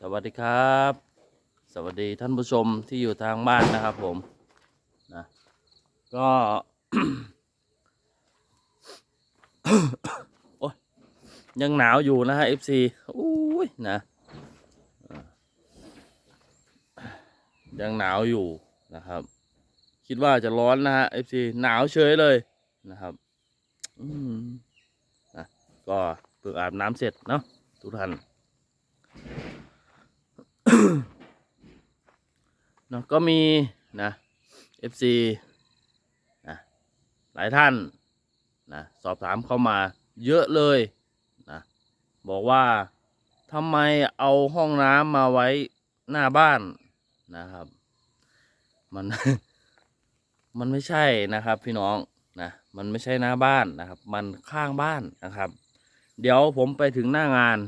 สวัสดีครับ สวัสดีท่านผู้ชมที่อยู่ทางบ้านนะครับผมนะก็โอ้ยยังหนาวอยู่นะฮะ FC อุ้ยนะยังหนาวอยู่นะครับ คิดว่าจะร้อนนะฮะ FC หนาวเฉยเลยนะครับอืมนะก็เพิ่งอาบน้ำเสร็จเนาะทุกท่าน เนาะก็มีนะ FC นะหลายท่านนะสอบถามเข้ามาเยอะเลยนะบอกว่าทำไมเอาห้องน้ำมาไว้หน้าบ้านนะครับ มัน มันไม่ใช่นะครับพี่น้องนะมันไม่ใช่หน้าบ้านนะครับ มันข้างบ้านนะครับ เดี๋ยวผมไปถึงหน้างาน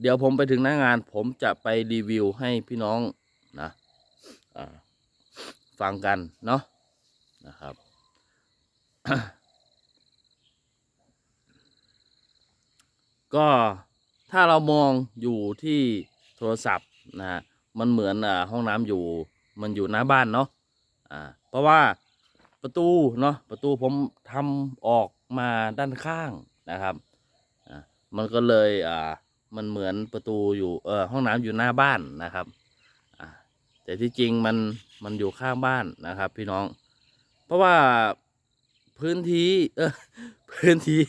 เดี๋ยวผมไปถึงหน้างาน ผมจะไปรีวิวให้พี่น้องนะฟังกันเนาะนะครับ ก็ถ้าเรามองอยู่ที่โทรศัพท์นะ มันเหมือนอห้องน้ำอยู่ มันอยู่หน้าบ้านเนาะอ่าเพราะว่าประตูเนาะประตูผมทำออกมาด้านข้างนะครับ มันก็เลยอ่า มันเหมือนประตูอยู่เออห้องน้ำอยู่หน้าบ้านนะครับแต่ที่จริงมันมันอยู่ข้างบ้านนะครับ พี่น้อง เพราะว่าพื้นที่เออพื้นที่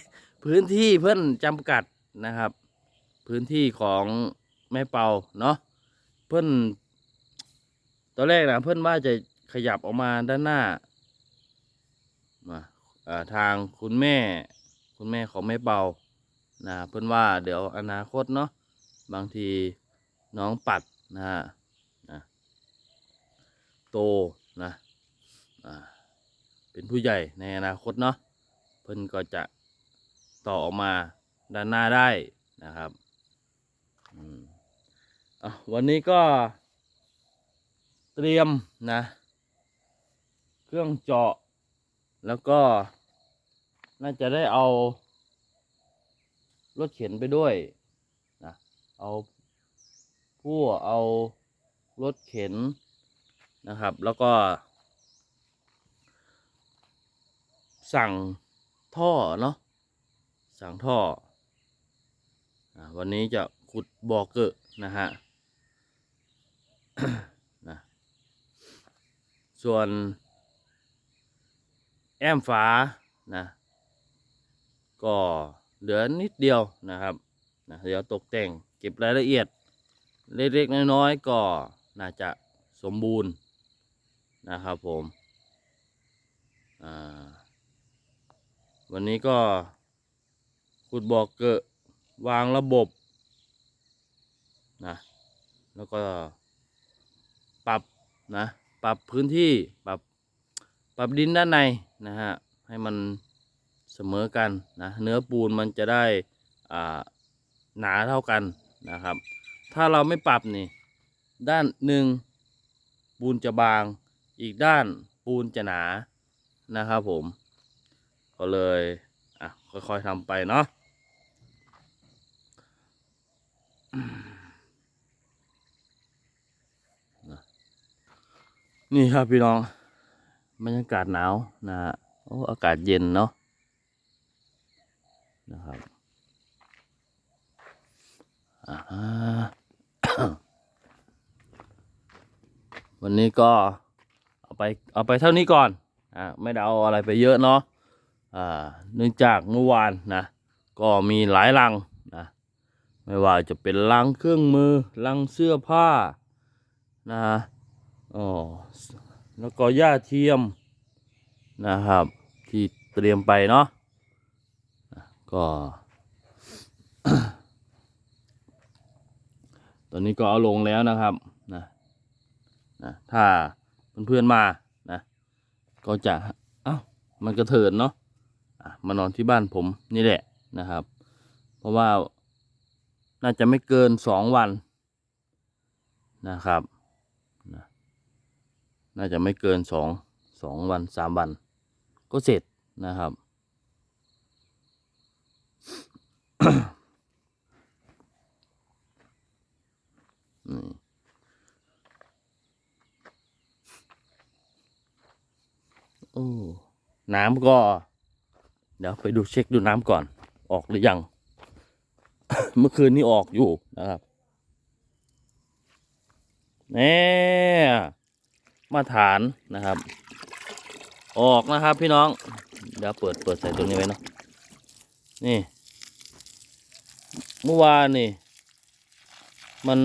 พื้นที่เพื่อนจำกัดนะครับ พื้นที่ของแม่เปาเนาะเพื่อนตอนแรกนะเพื่อนว่าจะขยับออกมาด้านหน้ามาทางคุณแม่ คุณแม่ของแม่เปา นะเพื่อนว่าเดี๋ยวอนาคตเนาะบางทีน้องปัดนะฮะนะโตนะอ่าเป็นผู้ใหญ่ในอนาคตเนาะเพื่อนก็จะต่อออกมาด้านหน้าได้นะครับอืมวันนี้ก็เตรียมนะ เครื่องเจาะ แล้วก็น่าจะได้เอา รถเข็นไปด้วยนะเอาผู้เอารถเข็นนะครับ แล้วก็ สั่งท่อเนาะสั่งท่ออะวันนี้จะขุดบ่อเกอะนะฮะนะส่วนแอมฟ้านะก็ เหลือนิดเดียวนะครับนะเดี๋ยวตกแต่งเก็บรายละเอียด เล็กๆน้อยๆก็น่าจะสมบูรณ์นะครับผมวันนี้ก็ขุดบอกเกะวางระบบนะแล้วก็ปรับนะปรับพื้นที่ปรับปรับดินด้านในนะฮะให้มัน เสมอกันนะเนื้อปูนมันจะได้หนาเท่ากันนะครับ ถ้าเราไม่ปรับนี่ด้านหนึ่งปูนจะบาง อีกด้านปูนจะหนานะครับผม ก็เลยอะค่อยๆทำไปเนาะนะนี่ครับพี่น้องบรรยากาศหนาวนะฮะโอ้อากาศเย็นเนาะ นะครับวันนี้ก็เอาไปเอาไปเท่านี้ก่อนอ่าไม่ได้เอาอะไรไปเยอะเนาะอ่าเนื่องจากเมื่อวานนะก็มีหลายลังนะไม่ว่าจะเป็นลังเครื่องมือลังเสื้อผ้านะอ๋อแล้วก็หญ้าเทียมนะครับ ที่เตรียมไปเนาะ ก็ ตอนนี้ก็เอาลงแล้วนะครับนะนะถ้าเพื่อนๆมานะ ก็จะเอ้ามันกระเถินเนาะะมานอนที่บ้านผมนี่แหละนะครับ เพราะว่าน่าจะไม่เกินสองวันนะครับนะน่าจะไม่เกินสองสองวันสามวัน ก็เสร็จนะครับ โอ้น้ำก็ เดี๋ยวไปดูเช็คดูน้ำก่อน ออกหรือยัง เมื่อคืนนี้ออกอยู่นะครับแน่มาฐานนะครับ ออกนะครับพี่น้อง เดี๋ยวเปิดเปิดใส่ตัวนี้ไว้เนาะนี่ เมื่อวานนี่ มัน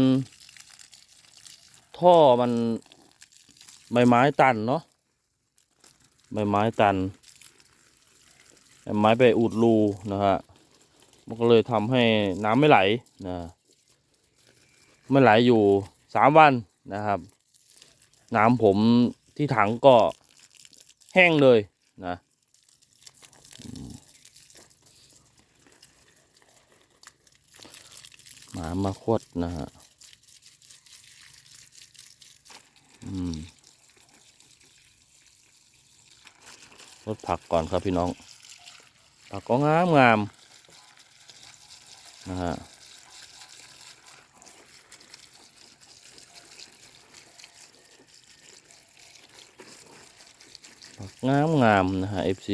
ท่อมันใบไม้ตันเนาะใบไม้ตันใบไม้ไปอุดรูนะฮะมันก็เลยทำให้น้ำไม่ไหลนะไม่ไหลอยู่สามวันนะครับ น้ำผมที่ถังก็แห้งเลยนะอืมห มามาคดนะฮะ อืมรดผักก่อนครับพี่น้อง ผักก็งามงามนะฮะผักงามงามนะฮะ FC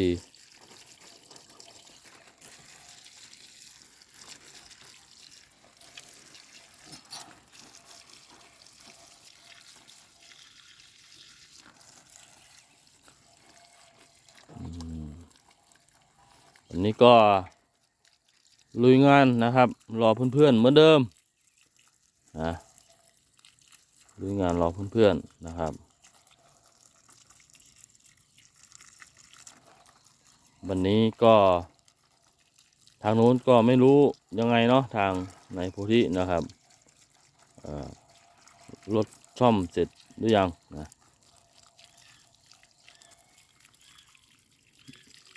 วันนี้ก็ลุยงานนะครับ รอเพื่อนๆเหมือนเดิมนะลุยงานรอเพื่อนๆนะครับ วันนี้ก็ทางนู้นก็ไม่รู้ยังไงเนาะทางในโพธินะครับรถช่อมเสร็จหรือยังนะ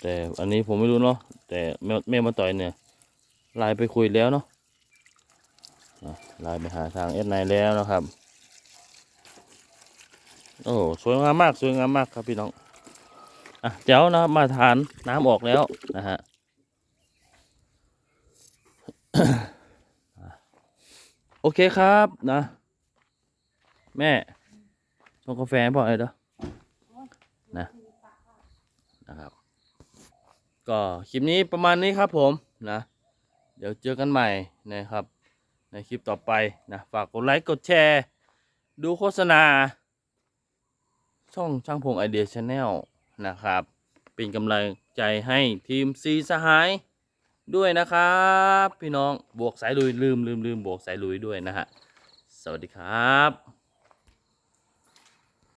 แต่อันนี้ผมไม่รู้เนาะแต่แม่แม่มาต่อยเนี่ยไลน์ไปคุยแล้วเนาะไลน์ไปหาทางเอสไนแล้วนะครับ โอ้สวยงามมากสวยงามมากครับพี่น้องอะเจ้านะมาทานน้ำออกแล้วนะฮะโอเคครับนะ แม่ชงกาแฟให้พ่อเลยเด้อนะนะครับ ก็คลิปนี้ประมาณนี้ครับผมนะ เดี๋ยวเจอกันใหม่นะครับ ในคลิปต่อไปนะฝากกดไลค์กดแชร์ ดูโฆษณา ช่องช่างพงไอเดียชาแนลนะครับ เป็นกำลังใจให้ทีมซีสหายด้วยนะครับ พี่น้องบวกสายลุยลืมลืมลืมบวกสายลุยด้วยนะฮะ สวัสดีครับ